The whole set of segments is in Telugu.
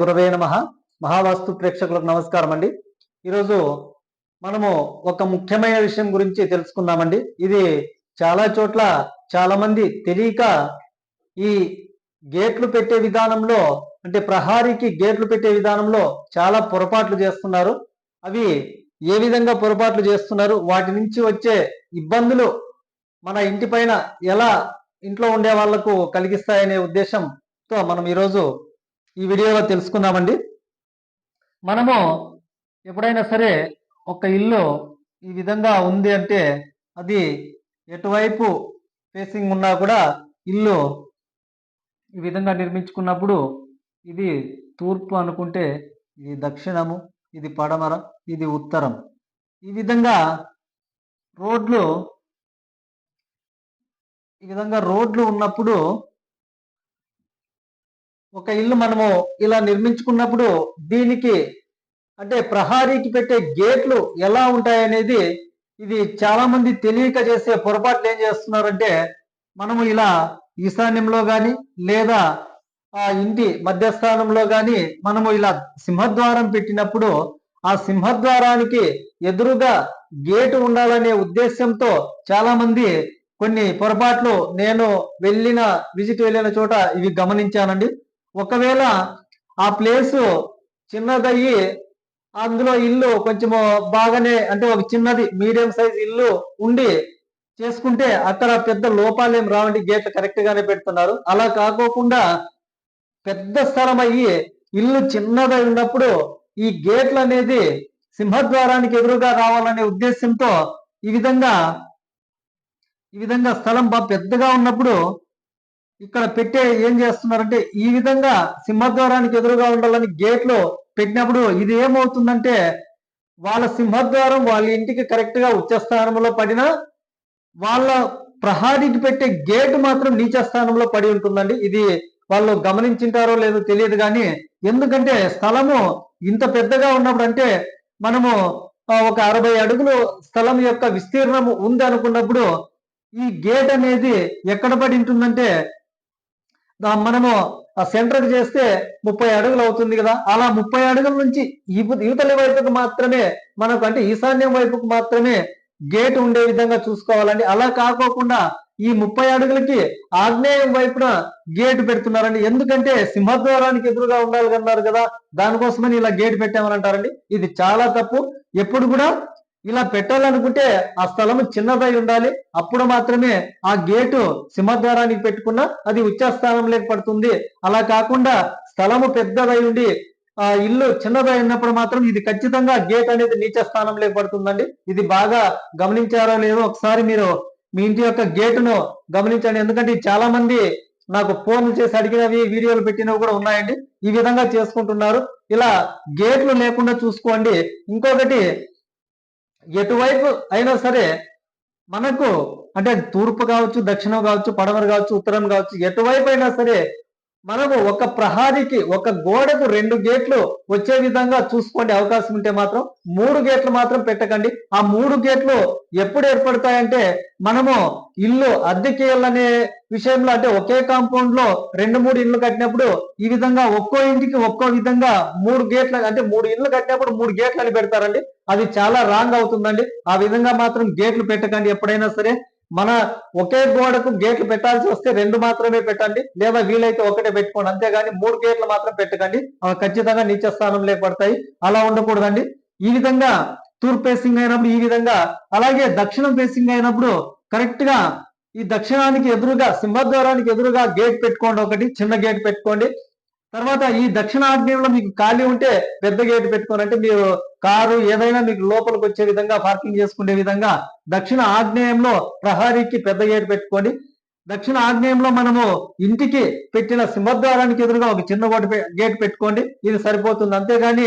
గురవే నమ. మహావాస్తు ప్రేక్షకులకు నమస్కారం అండి ఈరోజు మనము ఒక ముఖ్యమైన విషయం గురించి తెలుసుకుందామండి. ఇది చాలా చోట్ల చాలా మంది తెలియక ఈ గేట్లు పెట్టే విధానంలో అంటే ప్రహారీకి గేట్లు పెట్టే విధానంలో చాలా పొరపాట్లు చేస్తున్నారు. అవి ఏ విధంగా పొరపాట్లు చేస్తున్నారు? వాటి నుంచి వచ్చే ఇబ్బందులు మన ఇంటి పైన ఎలా ఇంట్లో ఉండే వాళ్ళకు కలిగిస్తాయనే ఉద్దేశంతో మనం ఈరోజు ఈ వీడియోలో తెలుసుకుందామండి. మనము ఎప్పుడైనా సరే ఒక ఇల్లు ఈ విధంగా ఉంది అంటే అది ఎటువైపు ఫేసింగ్ ఉన్నా కూడా ఇల్లు ఈ విధంగా నిర్మించుకున్నప్పుడు ఇది తూర్పు అనుకుంటే ఇది దక్షిణము ఇది పడమర ఇది ఉత్తరం. ఈ విధంగా రోడ్లు ఈ విధంగా రోడ్లు ఉన్నప్పుడు ఒక ఇల్లు మనము ఇలా నిర్మించుకున్నప్పుడు దీనికి అంటే ప్రహారీకి పెట్టే గేట్లు ఎలా ఉంటాయనేది ఇది చాలా మంది తెలియక చేసే పొరపాట్లు ఏం చేస్తున్నారంటే మనము ఇలా ఈశాన్యంలో కానీ లేదా ఆ ఇంటి మధ్యస్థానంలో కానీ మనము ఇలా సింహద్వారం పెట్టినప్పుడు ఆ సింహద్వారానికి ఎదురుగా గేటు ఉండాలనే ఉద్దేశంతో చాలా మంది కొన్ని పొరపాట్లు నేను వెళ్ళిన విజిట్ వెళ్ళిన చోట ఇవి గమనించానండి. ఒకవేళ ఆ ప్లేసు చిన్నదయ్యి అందులో ఇల్లు కొంచెము బాగానే అంటే ఒక చిన్నది మీడియం సైజ్ ఇల్లు ఉండి చేసుకుంటే అక్కడ పెద్ద లోపాలు ఏం రావండి. గేట్లు కరెక్ట్ గానే పెడుతున్నారు. అలా కాకోకుండా పెద్ద స్థలం అయ్యి ఇల్లు చిన్నదై ఉన్నప్పుడు ఈ గేట్లు అనేది సింహద్వారానికి ఎదురుగా రావాలనే ఉద్దేశంతో ఈ విధంగా ఈ విధంగా స్థలం బాగా పెద్దగా ఉన్నప్పుడు ఇక్కడ పెట్టే ఏం చేస్తున్నారంటే ఈ విధంగా సింహద్వారానికి ఎదురుగా ఉండాలని గేట్లో పెట్టినప్పుడు ఇది ఏమవుతుందంటే వాళ్ళ సింహద్వారం వాళ్ళ ఇంటికి కరెక్ట్గా ఉచ్చ స్థానంలో వాళ్ళ ప్రహారీకి పెట్టే గేటు మాత్రం నీచ స్థానంలో పడి ఉంటుందండి. ఇది వాళ్ళు గమనించింటారో లేదో తెలియదు కానీ ఎందుకంటే స్థలము ఇంత పెద్దగా ఉన్నప్పుడు అంటే మనము ఒక అరవై అడుగులు స్థలం యొక్క విస్తీర్ణము ఉంది అనుకున్నప్పుడు ఈ గేట్ అనేది ఎక్కడ పడి ఉంటుందంటే మనము ఆ సెంటర్ చేస్తే ముప్పై అడుగులు అవుతుంది కదా. అలా ముప్పై అడుగుల నుంచి ఇవతలి వైపుకు మాత్రమే మనకు అంటే ఈశాన్యం వైపుకు మాత్రమే గేట్ ఉండే విధంగా చూసుకోవాలండి. అలా కాకోకుండా ఈ ముప్పై అడుగులకి ఆగ్నేయం వైపున గేట్ పెడుతున్నారండి. ఎందుకంటే సింహద్వారానికి ఎదురుగా ఉండాలి అన్నారు కదా. దానికోసమని ఇలా గేట్ పెట్టామని అంటారండి. ఇది చాలా తప్పు. ఎప్పుడు కూడా ఇలా పెట్టాలనుకుంటే ఆ స్థలం చిన్నదై ఉండాలి. అప్పుడు మాత్రమే ఆ గేటు సింహద్వారానికి పెట్టుకున్నా అది ఉచ్చస్థానంలోకి పడుతుంది అలా కాకుండా స్థలము పెద్దదై ఉండి ఆ ఇల్లు చిన్నదై ఉన్నప్పుడు మాత్రం ఇది ఖచ్చితంగా గేట్ అనేది నీచ స్థానంలోకి పడుతుందండి ఇది బాగా గమనించారో లేదో ఒకసారి మీరు మీ ఇంటి యొక్క గేటును గమనించండి. ఎందుకంటే చాలా మంది నాకు ఫోన్లు చేసి అడిగినవి వీడియోలు పెట్టినవి కూడా ఉన్నాయండి. ఈ విధంగా చేసుకుంటున్నారు. ఇలా గేట్లు లేకుండా చూసుకోండి. ఇంకొకటి ఎటువైపు అయినా సరే మనకు అంటే తూర్పు కావచ్చు దక్షిణం కావచ్చు పడమర కావచ్చు ఉత్తరం కావచ్చు ఎటువైపు అయినా సరే మనము ఒక ప్రహారీకి ఒక గోడకు రెండు గేట్లు వచ్చే విధంగా చూసుకోండి అవకాశం ఉంటే మాత్రం మూడు గేట్లు మాత్రం పెట్టకండి. ఆ మూడు గేట్లు ఎప్పుడు ఏర్పడతాయంటే మనము ఇల్లు అద్దెకి అనే విషయంలో అంటే ఒకే కాంపౌండ్లో రెండు మూడు ఇల్లు కట్టినప్పుడు ఈ విధంగా ఒక్కో ఇంటికి ఒక్కో విధంగా మూడు గేట్ల అంటే మూడు ఇల్లు కట్టినప్పుడు మూడు గేట్లు అని పెడతారండి. అది చాలా రాంగ్ అవుతుందండి. ఆ విధంగా మాత్రం గేట్లు పెట్టకండి ఎప్పుడైనా సరే. మన ఒకే గోడకు గేట్లు పెట్టాల్సి వస్తే రెండు మాత్రమే పెట్టండి లేదా వీలైతే ఒకటే పెట్టుకోండి. అంతేగాని మూడు గేట్లు మాత్రం పెట్టకండి. అవి ఖచ్చితంగా నీచ స్థానంలో పడతాయి. అలా ఉండకూడదండి. ఈ విధంగా తూర్పు ఫేసింగ్ అయినప్పుడు ఈ విధంగా అలాగే దక్షిణం ఫేసింగ్ అయినప్పుడు కరెక్ట్గా ఈ దక్షిణానికి ఎదురుగా సింహద్వారానికి ఎదురుగా గేట్ పెట్టుకోండి ఒకటి చిన్న గేట్ పెట్టుకోండి. తర్వాత ఈ దక్షిణ ఆగ్నేయంలో మీకు ఖాళీ ఉంటే పెద్ద గేట్ పెట్టుకోనంటే మీరు కారు ఏదైనా మీకు లోపలికి వచ్చే విధంగా పార్కింగ్ చేసుకునే విధంగా దక్షిణ ఆగ్నేయంలో ప్రహారీకి పెద్ద గేట్ పెట్టుకోండి. దక్షిణ ఆగ్నేయంలో మనము ఇంటికి పెట్టిన సింహద్వారానికి ఎదురుగా ఒక చిన్న గోడ గేట్ పెట్టుకోండి. ఇది సరిపోతుంది. అంతేగాని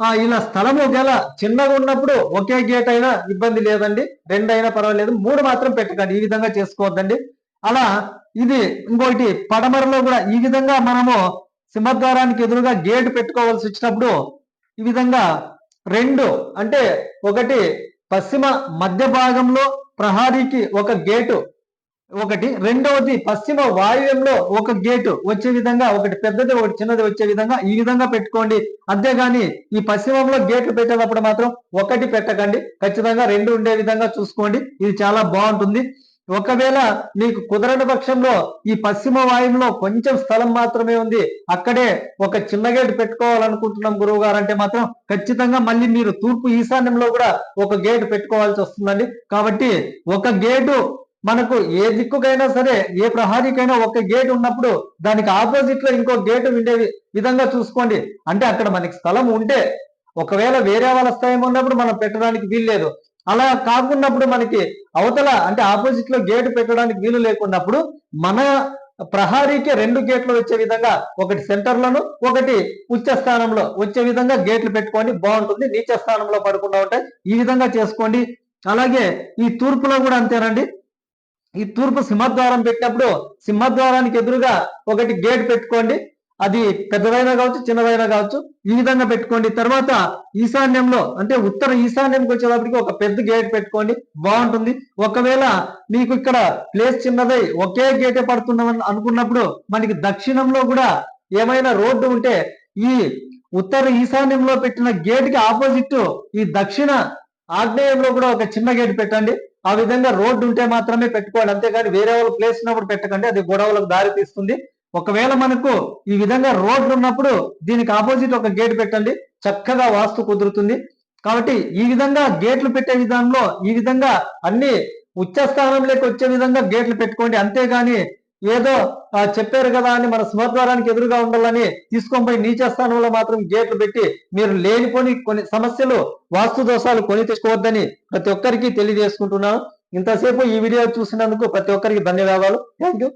ఆ ఇలా స్థలం ఒకవేళ చిన్నగా ఉన్నప్పుడు ఒకే గేట్ అయినా ఇబ్బంది లేదండి. రెండు అయినా పర్వాలేదు. మూడు మాత్రం పెట్టకండి. ఈ విధంగా చేసుకోవద్దండి. అలా ఇది ఇంకోటి పడమరలో కూడా ఈ విధంగా మనము సింహద్వారానికి ఎదురుగా గేట్ పెట్టుకోవాల్సి వచ్చినప్పుడు ఈ విధంగా రెండు అంటే ఒకటి పశ్చిమ మధ్య భాగంలో ప్రహారీకి ఒక గేటు ఒకటి రెండవది పశ్చిమ వాయువ్యంలో ఒక గేటు వచ్చే విధంగా ఒకటి పెద్దది ఒకటి చిన్నది వచ్చే విధంగా ఈ విధంగా పెట్టుకోండి. అంతేగాని ఈ పశ్చిమంలో గేట్లు పెట్టేటప్పుడు మాత్రం ఒకటి పెట్టకండి. ఖచ్చితంగా రెండు ఉండే విధంగా చూసుకోండి. ఇది చాలా బాగుంటుంది. ఒకవేళ మీకు కుదరని పక్షంలో ఈ పశ్చిమ వాయువులో కొంచెం స్థలం మాత్రమే ఉంది అక్కడే ఒక చిన్న గేటు పెట్టుకోవాలనుకుంటున్నాం గురువు గారు అంటే మాత్రం ఖచ్చితంగా మళ్ళీ మీరు తూర్పు ఈశాన్యంలో కూడా ఒక గేటు పెట్టుకోవాల్సి వస్తుందండి. కాబట్టి ఒక గేటు మనకు ఏ దిక్కుకైనా సరే ఏ ప్రహారీకైనా ఒక గేట్ ఉన్నప్పుడు దానికి ఆపోజిట్లో ఇంకో గేటు ఉండే విధంగా చూసుకోండి. అంటే అక్కడ మనకి స్థలం ఉంటే ఒకవేళ వేరే వాళ్ళ స్థాయి ఉన్నప్పుడు మనం పెట్టడానికి వీల్లేదు. అలా కాకున్నప్పుడు మనకి అవతల అంటే ఆపోజిట్లో గేటు పెట్టడానికి వీలు లేకున్నప్పుడు మన ప్రహారీకే రెండు గేట్లు వచ్చే విధంగా ఒకటి సెంటర్ లోను ఒకటి ఉచ్చ స్థానంలో వచ్చే విధంగా గేట్లు పెట్టుకోండి బాగుంటుంది. నీచ స్థానంలో పడకుండా ఉంటాయి ఈ విధంగా చేసుకోండి. అలాగే ఈ తూర్పులో కూడా అంతేనండి. ఈ తూర్పు సింహద్వారం పెట్టినప్పుడు సింహద్వారానికి ఎదురుగా ఒకటి గేట్ పెట్టుకోండి. అది పెద్దదైనా కావచ్చు చిన్నదైనా కావచ్చు ఈ విధంగా పెట్టుకోండి. తర్వాత ఈశాన్యంలో అంటే ఉత్తర ఈశాన్యంకి వచ్చేటప్పటికి ఒక పెద్ద గేట్ పెట్టుకోండి. బాగుంటుంది. ఒకవేళ మీకు ఇక్కడ ప్లేస్ చిన్నదై ఒకే గేటే పడుతున్నామని అనుకున్నప్పుడు మనకి దక్షిణంలో కూడా ఏమైనా రోడ్డు ఉంటే ఈ ఉత్తర ఈశాన్యంలో పెట్టిన గేట్కి ఆపోజిట్ ఈ దక్షిణ ఆగ్నేయంలో కూడా ఒక చిన్న గేట్ పెట్టండి. ఆ విధంగా రోడ్డు ఉంటే మాత్రమే పెట్టుకోవాలి అంతేగాని వేరే వాళ్ళు ప్లేస్ ఉన్నప్పుడు పెట్టకండి. అది గొడవలకు దారి తీస్తుంది ఒకవేళ మనకు ఈ విధంగా రోడ్లు ఉన్నప్పుడు దీనికి ఆపోజిట్ ఒక గేట్ పెట్టండి. చక్కగా వాస్తు కుదురుతుంది. కాబట్టి ఈ విధంగా గేట్లు పెట్టే విధానంలో ఈ విధంగా అన్ని ఉచ్చ స్థానంలోకి వచ్చే విధంగా గేట్లు పెట్టుకోండి. అంతేగాని ఏదో చెప్పారు కదా అని మన సింహద్వారానికి ఎదురుగా ఉండాలని తీసుకొని పోయి నీచ స్థానంలో మాత్రం గేట్లు పెట్టి మీరు లేనిపోని కొన్ని సమస్యలు వాస్తు దోషాలు కొని తెచ్చుకోవద్దని ప్రతి ఒక్కరికి తెలియజేసుకుంటున్నాను. ఇంతసేపు ఈ వీడియో చూసినందుకు ప్రతి ఒక్కరికి ధన్యవాదాలు. Thank you